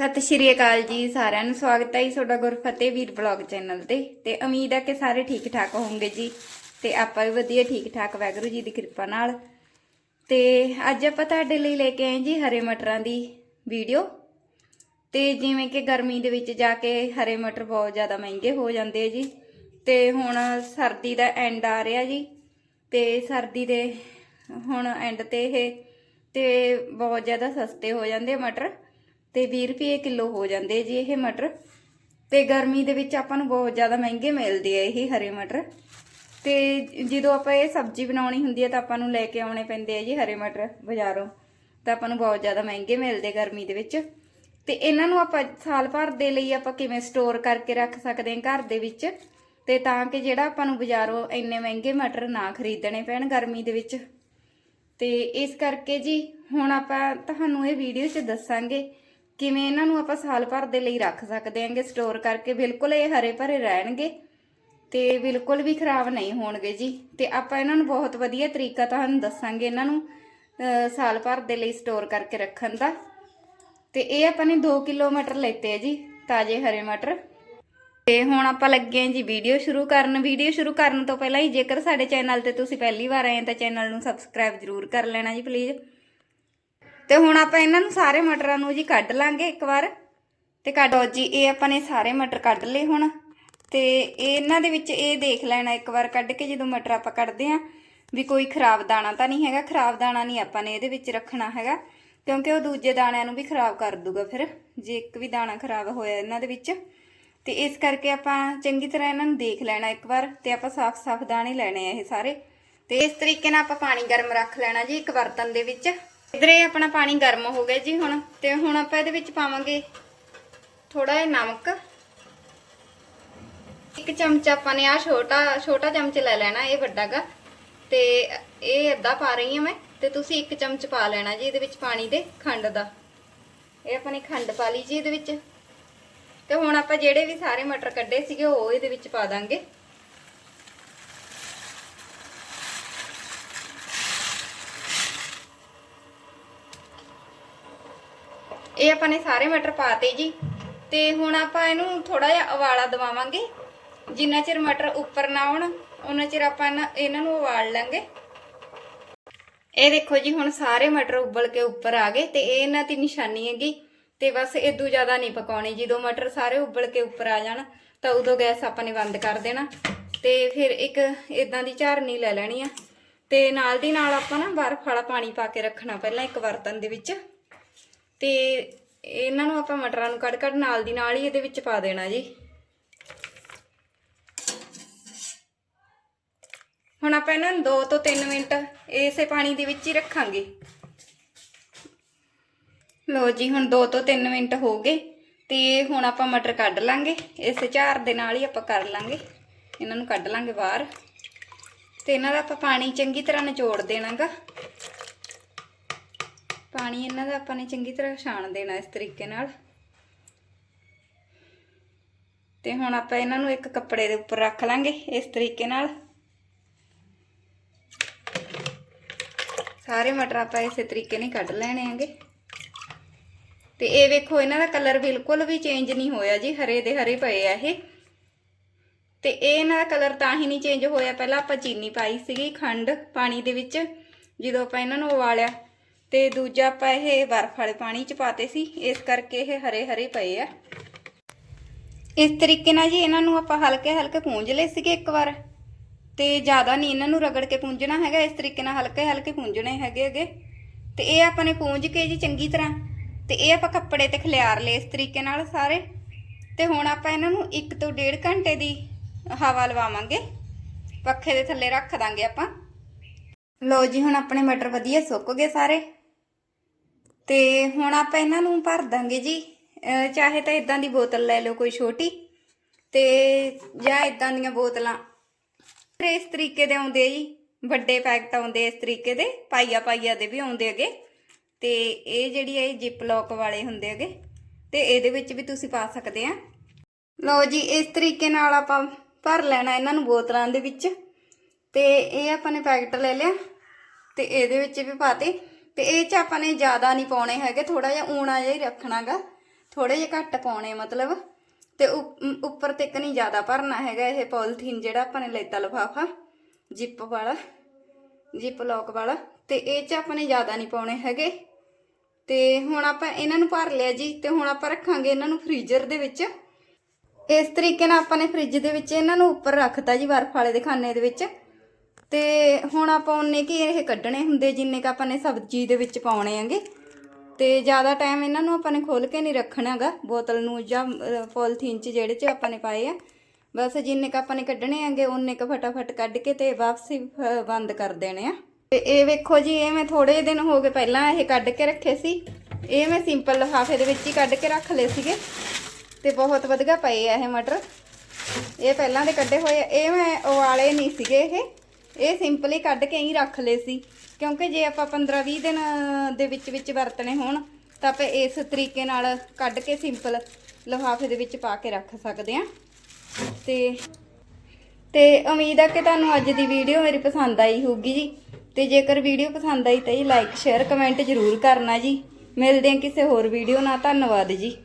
ਸਤਿ ਸ਼੍ਰੀ ਅਕਾਲ ਜੀ, ਸਾਰਿਆਂ ਨੂੰ ਸਵਾਗਤ ਹੈ ਜੀ ਤੁਹਾਡਾ ਗੁਰਫਤਿਹ ਵੀਰ ਬਲੌਗ ਚੈਨਲ ਤੇ। ਤੇ ਉਮੀਦ ਹੈ ਕਿ ਸਾਰੇ ਠੀਕ ਠਾਕ ਹੋਵੋਗੇ ਜੀ ਤੇ ਆਪਾਂ ਵੀ ਵਧੀਆ ਠੀਕ ਠਾਕ ਵਾਹਿਗੁਰੂ ਜੀ ਦੀ ਕਿਰਪਾ ਨਾਲ। ਤੇ ਅੱਜ ਆਪਾਂ ਤੁਹਾਡੇ ਲਈ ਲੈ ਕੇ ਆਏ ਜੀ ਹਰੇ ਮਟਰਾਂ ਦੀ ਵੀਡੀਓ। ਤੇ ਜਿਵੇਂ ਕਿ ਗਰਮੀ ਦੇ ਵਿੱਚ ਜਾ ਕੇ ਹਰੇ ਮਟਰ ਬਹੁਤ ਜ਼ਿਆਦਾ ਮਹਿੰਗੇ ਹੋ ਜਾਂਦੇ ਆ ਜੀ। ਤੇ ਹੁਣ ਸਰਦੀ ਦਾ ਐਂਡ ਆ ਰਿਹਾ ਜੀ। ਤੇ ਸਰਦੀ ਦੇ ਹੁਣ ਐਂਡ ਤੇ ਇਹ ਤੇ ਬਹੁਤ ਜ਼ਿਆਦਾ ਸਸਤੇ ਹੋ ਜਾਂਦੇ ਮਟਰ। ਤੇ 20 ਰੁਪਏ ਕਿਲੋ ਹੋ ਜਾਂਦੇ ਜੀ ਇਹ ਮਟਰ। ਤੇ ਗਰਮੀ ਦੇ ਵਿੱਚ ਆਪਾਂ ਨੂੰ ਬਹੁਤ ਜ਼ਿਆਦਾ ਮਹਿੰਗੇ ਮਿਲਦੇ ਆ ਇਹ ਹਰੇ ਮਟਰ। ਤੇ ਜਦੋਂ ਆਪਾਂ ਇਹ ਸਬਜ਼ੀ ਬਣਾਉਣੀ ਹੁੰਦੀ ਹੈ ਤਾਂ ਆਪਾਂ ਨੂੰ ਲੈ ਕੇ ਆਉਣੇ ਪੈਂਦੇ ਆ ਜੀ ਹਰੇ ਮਟਰ ਬਾਜ਼ਾਰੋਂ। ਤਾਂ ਆਪਾਂ ਨੂੰ ਬਹੁਤ ਜ਼ਿਆਦਾ ਮਹਿੰਗੇ ਮਿਲਦੇ ਗਰਮੀ ਦੇ ਵਿੱਚ। ਤੇ ਇਹਨਾਂ ਨੂੰ ਆਪਾਂ ਸਾਲ ਭਰ ਦੇ ਲਈ ਆਪਾਂ ਕਿਵੇਂ ਸਟੋਰ ਕਰਕੇ ਰੱਖ ਸਕਦੇ ਹਾਂ ਘਰ ਦੇ ਵਿੱਚ? ਤੇ ਤਾਂ ਕਿ ਜਿਹੜਾ ਆਪਾਂ ਨੂੰ ਬਾਜ਼ਾਰੋਂ ਇੰਨੇ ਮਹਿੰਗੇ ਮਟਰ ਨਾ ਖਰੀਦਣੇ ਪੈਣ ਗਰਮੀ ਦੇ ਵਿੱਚ। ਤੇ ਇਸ ਕਰਕੇ ਜੀ ਹੁਣ ਆਪਾਂ ਤੁਹਾਨੂੰ ਇਹ ਵੀਡੀਓ 'ਚ ਦੱਸਾਂਗੇ ਕਿਵੇਂ ਇਹਨਾਂ ਨੂੰ ਆਪਾਂ ਸਾਲ ਭਰ ਦੇ ਲਈ ਰੱਖ ਸਕਦੇ ਹਾਂਗੇ ਸਟੋਰ ਕਰਕੇ ਬਿਲਕੁਲ ਇਹ ਹਰੇ ਭਰੇ ਰਹਿਣਗੇ ਤੇ ਬਿਲਕੁਲ ਵੀ ਖਰਾਬ ਨਹੀਂ ਹੋਣਗੇ ਜੀ। ਤੇ ਆਪਾਂ ਇਹਨਾਂ ਨੂੰ ਬਹੁਤ ਵਧੀਆ ਤਰੀਕਾ ਤੁਹਾਨੂੰ ਦੱਸਾਂਗੇ ਇਹਨਾਂ ਨੂੰ ਸਾਲ ਭਰ ਦੇ ਲਈ ਸਟੋਰ ਕਰਕੇ ਰੱਖਣ ਦਾ। ਤੇ ਇਹ ਆਪਾਂ ਨੇ 2 ਕਿਲੋ ਮਟਰ ਲੈਤੇ ਆ ਜੀ, ਤਾਜ਼ੇ ਹਰੇ ਮਟਰ। ਤੇ ਹੁਣ ਆਪਾਂ ਲੱਗੇ ਆਂ ਜੀ ਵੀਡੀਓ ਸ਼ੁਰੂ ਕਰਨ। ਵੀਡੀਓ ਸ਼ੁਰੂ ਕਰਨ ਤੋਂ ਪਹਿਲਾਂ ਹੀ ਜੇਕਰ ਸਾਡੇ ਚੈਨਲ ਤੇ ਤੁਸੀਂ ਪਹਿਲੀ ਵਾਰ ਆਏ ਤਾਂ ਚੈਨਲ ਨੂੰ ਸਬਸਕ੍ਰਾਈਬ ਜ਼ਰੂਰ ਕਰ ਲੈਣਾ ਜੀ ਪਲੀਜ਼ ਤੇ ਹੁਣ ਆਪਾਂ ਇਹਨਾਂ ਨੂੰ ਸਾਰੇ ਮਟਰਾਂ ਨੂੰ ਜੀ ਕੱਢ ਲਾਂਗੇ ਇੱਕ ਵਾਰ। ਤੇ ਕੱਢੋ ਜੀ, ਇਹ ਆਪਾਂ ਨੇ ਸਾਰੇ ਮਟਰ ਕੱਢ ਲਏ ਹੁਣ। ਤੇ ਇਹ ਇਹਨਾਂ ਦੇ ਵਿੱਚ ਇਹ ਦੇਖ ਲੈਣਾ ਇੱਕ ਵਾਰ ਕੱਢ ਕੇ, ਜਦੋਂ ਮਟਰ ਆਪਾਂ ਕੱਢਦੇ ਆਂ ਵੀ ਕੋਈ ਖਰਾਬ ਦਾਣਾ ਤਾਂ ਨਹੀਂ ਹੈਗਾ। ਖਰਾਬ ਦਾਣਾ ਨਹੀਂ ਆਪਾਂ ਨੇ ਇਹਦੇ ਵਿੱਚ ਰੱਖਣਾ ਹੈਗਾ, ਕਿਉਂਕਿ ਉਹ ਦੂਜੇ ਦਾਣਿਆਂ ਨੂੰ ਵੀ ਖਰਾਬ ਕਰ ਦੂਗਾ ਫਿਰ, ਜੇ ਇੱਕ ਵੀ ਦਾਣਾ ਖਰਾਬ ਹੋਇਆ ਇਹਨਾਂ ਦੇ ਵਿੱਚ। ਤੇ ਇਸ ਕਰਕੇ ਆਪਾਂ ਚੰਗੀ ਤਰ੍ਹਾਂ ਇਹਨਾਂ ਨੂੰ ਦੇਖ ਲੈਣਾ ਇੱਕ ਵਾਰ, ਤੇ ਆਪਾਂ ਸਾਫ਼-ਸਾਫ਼ ਦਾਣੇ ਲੈਣੇ ਆ ਇਹ ਸਾਰੇ। ਤੇ ਇਸ ਤਰੀਕੇ ਨਾਲ ਆਪਾਂ ਪਾਣੀ ਗਰਮ ਰੱਖ ਲੈਣਾ ਜੀ ਇੱਕ ਬਰਤਨ ਦੇ ਵਿੱਚ। ਇਧਰ ਇਹ ਆਪਣਾ ਪਾਣੀ ਗਰਮ ਹੋ ਗਿਆ ਜੀ ਹੁਣ, ਤੇ ਹੁਣ ਆਪਾਂ ਇਹਦੇ ਵਿੱਚ ਪਾਵਾਂਗੇ ਥੋੜਾ ਜਿਹਾ ਨਮਕ। ਇੱਕ ਚਮਚਾ ਆਪਾਂ ਨੇ ਆ ਛੋਟਾ ਛੋਟਾ ਚਮਚ ਲੈ ਲੈਣਾ, ਇਹ ਵੱਡਾਗਾ। ਤੇ ਇਹ ਅੱਧਾ ਪਾ ਰਹੀ ਹਾਂ ਮੈਂ, ਤੇ ਤੁਸੀਂ ਇੱਕ ਚਮਚ ਪਾ ਲੈਣਾ ਜੀ ਇਹਦੇ ਵਿੱਚ ਪਾਣੀ ਦੇ ਖੰਡ ਦਾ। ਇਹ ਆਪਾਂ ਨੇ ਖੰਡ ਪਾ ਲਈ ਜੀ ਇਹਦੇ ਵਿੱਚ। ਤੇ ਹੁਣ ਆਪਾਂ ਜਿਹੜੇ ਵੀ ਸਾਰੇ ਮਟਰ ਕੱਢੇ ਸੀਗੇ, ਉਹ ਇਹਦੇ ਵਿੱਚ ਪਾ ਦਾਂਗੇ। ਇਹ ਆਪਾਂ ਨੇ ਸਾਰੇ ਮਟਰ ਪਾਤੇ ਜੀ। ਤੇ ਹੁਣ ਆਪਾਂ ਇਹਨੂੰ ਥੋੜਾ ਜਿਹਾ ਉਬਾਲਾ ਦਵਾਵਾਂਗੇ। ਜਿੰਨਾ ਚਿਰ ਮਟਰ ਉੱਪਰ ਨਾ ਆਉਣ ਉਹਨਾਂ ਚਿਰ ਆਪਾਂ ਇਹਨਾਂ- ਇਹਨਾਂ ਨੂੰ ਉਬਾਲ ਲਾਂਗੇ। ਇਹ ਦੇਖੋ ਜੀ, ਹੁਣ ਸਾਰੇ ਮਟਰ ਉਬਲ ਕੇ ਉੱਪਰ ਆ ਗਏ ਤੇ ਇਹ ਇਹਨਾਂ ਦੀ ਨਿਸ਼ਾਨੀ ਹੈਗੀ। ਤੇ ਬਸ ਇਦੋਂ ਜ਼ਿਆਦਾ ਨਹੀਂ ਪਕਾਉਣੀ। ਜਦੋਂ ਮਟਰ ਸਾਰੇ ਉਬਲ ਕੇ ਉੱਪਰ ਆ ਜਾਣ, ਤਾਂ ਉਦੋਂ ਗੈਸ ਆਪਾਂ ਨੇ ਬੰਦ ਕਰ ਦੇਣਾ। ਤੇ ਫਿਰ ਇੱਕ ਇਦਾਂ ਦੀ ਝਾਰਨੀ ਲੈ ਲੈਣੀ ਆ। ਤੇ ਨਾਲ ਦੀ ਨਾਲ ਆਪਾਂ ਨਾ ਬਰਫ਼ ਵਾਲਾ ਪਾਣੀ ਪਾ ਕੇ ਰੱਖਣਾ ਪਹਿਲਾਂ ਇੱਕ ਬਰਤਨ ਦੇ ਵਿੱਚ। ਤੇ ਇਹਨਾਂ ਨੂੰ ਆਪਾਂ ਮਟਰਾਂ ਨੂੰ ਕੱਢ ਕੱਢ ਨਾਲ ਦੀ ਨਾਲ ਹੀ ਇਹਦੇ ਵਿੱਚ ਪਾ ਦੇਣਾ ਜੀ। ਹੁਣ ਆਪਾਂ ਇਹਨਾਂ ਨੂੰ 2 ਤੋਂ 3 ਮਿੰਟ ਇਸੇ ਪਾਣੀ ਦੇ ਵਿੱਚ ਹੀ ਰੱਖਾਂਗੇ। ਲੋ ਜੀ, ਹੁਣ 2 ਤੋਂ 3 ਮਿੰਟ ਹੋ ਗਏ ਤੇ ਹੁਣ ਆਪਾਂ ਮਟਰ ਕੱਢ ਲਾਂਗੇ। ਇਸ ਝਾਰ ਦੇ ਨਾਲ ਹੀ ਆਪਾਂ ਕਰ ਲਾਂਗੇ। ਇਹਨਾਂ ਨੂੰ ਕੱਢ ਲਾਂਗੇ ਬਾਹਰ। ਤੇ ਇਹਨਾਂ ਦਾ ਆਪਾਂ ਪਾਣੀ ਚੰਗੀ ਤਰ੍ਹਾਂ ਨਿਚੋੜ ਦੇਣਾਗਾ। ਪਾਣੀ ਇਹਨਾਂ ਦਾ ਆਪਾਂ ਨੇ ਚੰਗੀ ਤਰ੍ਹਾਂ ਛਾਣ ਦੇਣਾ ਇਸ ਤਰੀਕੇ ਨਾਲ। ਤੇ ਹੁਣ ਆਪਾਂ ਇਹਨਾਂ ਨੂੰ ਇੱਕ ਕੱਪੜੇ ਦੇ ਉੱਪਰ ਰੱਖ ਲਾਂਗੇ ਇਸ ਤਰੀਕੇ ਨਾਲ। ਸਾਰੇ ਮਟਰ ਆਪਾਂ ਇਸੇ ਤਰੀਕੇ ਨਾਲ ਕੱਢ ਲੈਣੇ ਆਂਗੇ ਤੇ ਇਹ ਵੇਖੋ, ਇਹਨਾਂ ਦਾ ਕਲਰ ਬਿਲਕੁਲ ਵੀ ਚੇਂਜ ਨਹੀਂ ਹੋਇਆ ਜੀ, ਹਰੇ ਦੇ ਹਰੇ ਪਏ ਆ ਇਹ। ਤੇ ਇਹ ਇਹਨਾਂ ਦਾ ਕਲਰ ਤਾਂ ਹੀ ਨਹੀਂ ਚੇਂਜ ਹੋਇਆ, ਪਹਿਲਾਂ ਆਪਾਂ ਚੀਨੀ ਪਾਈ ਸੀਗੀ ਖੰਡ ਪਾਣੀ ਦੇ ਵਿੱਚ, ਜਦੋਂ ਆਪਾਂ ਇਹਨਾਂ ਨੂੰ ਉਬਾਲਿਆ। ਤੇ ਦੂਜਾ ਆਪਾਂ ਇਹ ਬਰਫ਼ ਵਾਲੇ ਪਾਣੀ ਚ ਪਾਤੇ ਸੀ, ਇਸ ਕਰਕੇ ਇਹ ਹਰੇ ਹਰੇ ਪਏ ਆ। ਇਸ ਤਰੀਕੇ ਨਾਲ ਜੀ ਇਹਨਾਂ ਨੂੰ ਆਪਾਂ ਹਲਕੇ ਹਲਕੇ ਪੂੰਝ ਲਏ ਸੀਗੇ ਇੱਕ ਵਾਰ, ਤੇ ਜ਼ਿਆਦਾ ਨਹੀਂ ਇਹਨਾਂ ਨੂੰ ਰਗੜ ਕੇ ਪੂੰਝਣਾ ਹੈਗਾ, ਇਸ ਤਰੀਕੇ ਨਾਲ ਹਲਕੇ ਹਲਕੇ ਪੂੰਝਣੇ ਹੈਗੇ ਹੈਗੇ। ਤੇ ਇਹ ਆਪਾਂ ਨੇ ਪੂੰਝ ਕੇ ਜੀ ਚੰਗੀ ਤਰ੍ਹਾਂ, ਤੇ ਇਹ ਆਪਾਂ ਕੱਪੜੇ ਤੇ ਖਿਲਾਰ ਲਏ ਇਸ ਤਰੀਕੇ ਨਾਲ ਸਾਰੇ। ਤੇ ਹੁਣ ਆਪਾਂ ਇਹਨਾਂ ਨੂੰ 1 ਤੋਂ 1.5 ਘੰਟੇ ਦੀ ਹਵਾ ਲਵਾਵਾਂਗੇ, ਪੱਖੇ ਦੇ ਥੱਲੇ ਰੱਖ ਦਾਂਗੇ ਆਪਾਂ। ਲੋ ਜੀ, ਹੁਣ ਆਪਣੇ ਮਟਰ ਵਧੀਆ ਸੁੱਕ ਗਏ ਸਾਰੇ। ਤੇ ਹੁਣ ਆਪਾਂ ਇਹਨਾਂ ਨੂੰ ਭਰ ਦਾਂਗੇ ਜੀ। ਚਾਹੇ ਤਾਂ ਇਦਾਂ ਦੀ ਬੋਤਲ ਲੈ ਲਓ ਕੋਈ ਛੋਟੀ ਤੇ ਜਾਂ ਇਦਾਂ ਦੀਆਂ ਬੋਤਲਾਂ। ਇਸ ਤਰੀਕੇ ਦੇ ਆਉਂਦੇ ਆ ਜੀ। ਵੱਡੇ ਪੈਕਟ ਆਉਂਦੇ ਇਸ ਤਰੀਕੇ ਦੇ, ਪਾਈਆ ਪਾਈਆ ਦੇ ਵੀ ਆਉਂਦੇ ਹੈਗੇ। ਤੇ ਇਹ ਜਿਹੜੀ ਹੈ ਜਿਪ ਲੌਕ ਵਾਲੇ ਹੁੰਦੇ ਹੈਗੇ। ਤੇ ਇਹਦੇ ਵਿੱਚ ਵੀ ਤੁਸੀਂ ਪਾ ਸਕਦੇ ਆ। ਲਓ ਜੀ, ਇਸ ਤਰੀਕੇ ਨਾਲ ਆਪਾਂ ਭਰ ਲੈਣਾ ਇਹਨਾਂ ਨੂੰ ਬੋਤਲਾਂ ਦੇ ਵਿੱਚ। ਤੇ ਇਹ ਆਪਾਂ ਨੇ ਪੈਕਟ ਲੈ ਲਿਆ। ਤੇ ਇਹਦੇ ਵਿੱਚ ਵੀ ਪਾਤੇ ਤੇ ਇਹ ਚ ਆਪਾਂ ਨੇ ਜ਼ਿਆਦਾ ਨਹੀਂ ਪਾਉਣੇ ਹੈਗੇ ਥੋੜਾ ਜਿਹਾ ਊਣਾ ਜਿਹਾ ਹੀ ਰੱਖਣਾਗਾ ਥੋੜੇ ਜਿਹਾ ਘੱਟ ਪਾਉਣੇ ਮਤਲਬ। ਤੇ ਉੱਪਰ ਤੱਕ ਨਹੀਂ ਜ਼ਿਆਦਾ ਭਰਨਾ ਹੈਗਾ ਇਹ ਪੋਲੀਥੀਨ ਜਿਹੜਾ ਆਪਾਂ ਨੇ ਲੈਤਾ ਲਫਾਫਾ, ਜਿਪ ਵਾਲਾ, ਜਿਪ ਲੌਕ ਵਾਲਾ। ਤੇ ਇਹ ਚ ਆਪਾਂ ਨੇ ਜ਼ਿਆਦਾ ਨਹੀਂ ਪਾਉਣੇ ਹੈਗੇ। ਤੇ ਹੁਣ ਆਪਾਂ ਇਹਨਾਂ ਨੂੰ ਭਰ ਲਿਆ ਜੀ, ਤੇ ਹੁਣ ਆਪਾਂ ਰੱਖਾਂਗੇ ਇਹਨਾਂ ਨੂੰ ਫ੍ਰੀਜ਼ਰ ਦੇ ਵਿੱਚ। ਇਸ ਤਰੀਕੇ ਨਾਲ ਆਪਾਂ ਨੇ ਫ੍ਰਿਜ ਦੇ ਵਿੱਚ ਇਹਨਾਂ ਨੂੰ ਉੱਪਰ ਰੱਖਤਾ ਜੀ, ਬਰਫ ਵਾਲੇ ਦੇ ਖਾਨੇ ਦੇ ਵਿੱਚ। ਤੇ ਹੁਣ ਆਪਾਂ ਉਹਨੇ ਕੀ ਇਹ ਕੱਢਣੇ ਹੁੰਦੇ ਜਿੰਨੇ ਕ ਆਪਾਂ ਨੇ ਸਬਜ਼ੀ ਦੇ ਵਿੱਚ ਪਾਉਣੇ ਆਂਗੇ ਤੇ ਜ਼ਿਆਦਾ ਟਾਈਮ ਇਹਨਾਂ ਨੂੰ ਆਪਾਂ ਨੇ ਖੋਲ ਕੇ ਨਹੀਂ ਰੱਖਣਾਗਾ ਬੋਤਲ ਨੂੰ ਜਾਂ ਪੋਲੀਥੀਨ ਚ ਜਿਹੜੇ ਚ ਆਪਾਂ ਨੇ ਪਾਏ ਆ। ਬਸ ਜਿੰਨੇ ਕ ਆਪਾਂ ਨੇ ਕੱਢਣੇ ਆਂਗੇ ਉਹਨੇ ਕ ਫਟਾਫਟ ਕੱਢ ਕੇ ਤੇ ਵਾਪਸੀ ਅਹ, ਬੰਦ ਕਰ ਦੇਣੇ ਆ। ਤੇ ਇਹ ਵੇਖੋ ਜੀ ਇਹ ਮੈਂ ਥੋੜੇ ਦਿਨ ਹੋ ਗਏ ਪਹਿਲਾਂ ਇਹ ਕੱਢ ਕੇ ਰੱਖੇ ਸੀ। ਇਹ ਮੈਂ ਸਿੰਪਲ ਲਿਫਾਫੇ ਦੇ ਵਿੱਚ ਹੀ ਕੱਢ ਕੇ ਰੱਖ ਲਏ ਸੀਗੇ। ਤੇ ਬਹੁਤ ਵਧੀਆ ਪਏ ਆ ਇਹ ਮਟਰ। ਇਹ ਪਹਿਲਾਂ ਦੇ ਕੱਢੇ ਹੋਏ ਆ। ਇਹ ਮੈਂ ਉਵਾਲੇ ਨਹੀਂ ਸੀਗੇ ਇਹ। ਇਹ ਸਿੰਪਲੀ ਕੱਢ ਕੇ ਹੀ ਰੱਖ ਲਏ ਸੀ। ਕਿਉਂਕਿ ਜੇ ਆਪਾਂ 15-20 ਦਿਨ ਦੇ ਵਿੱਚ ਵਿੱਚ ਵਰਤਣੇ ਹੋਣ, ਤਾਂ ਆਪਾਂ ਇਸ ਤਰੀਕੇ ਨਾਲ ਕੱਢ ਕੇ ਸਿੰਪਲ ਲਿਫਾਫੇ ਦੇ ਵਿੱਚ ਪਾ ਕੇ ਰੱਖ ਸਕਦੇ ਆ। ਤੇ ਤੇ ਉਮੀਦ ਆ ਕਿ ਤੁਹਾਨੂੰ ਅੱਜ ਦੀ ਵੀਡੀਓ ਮੇਰੀ ਪਸੰਦ ਆਈ ਹੋਊਗੀ ਜੀ। ਤੇ ਜੇਕਰ ਵੀਡੀਓ ਪਸੰਦ ਆਈ ਤਾਂ ਜੀ ਲਾਈਕ ਸ਼ੇਅਰ ਕਮੈਂਟ ਜ਼ਰੂਰ ਕਰਨਾ ਜੀ। ਮਿਲਦੇ ਹਾਂ ਕਿਸੇ ਹੋਰ ਵੀਡੀਓ ਨਾਲ। ਧੰਨਵਾਦ ਜੀ।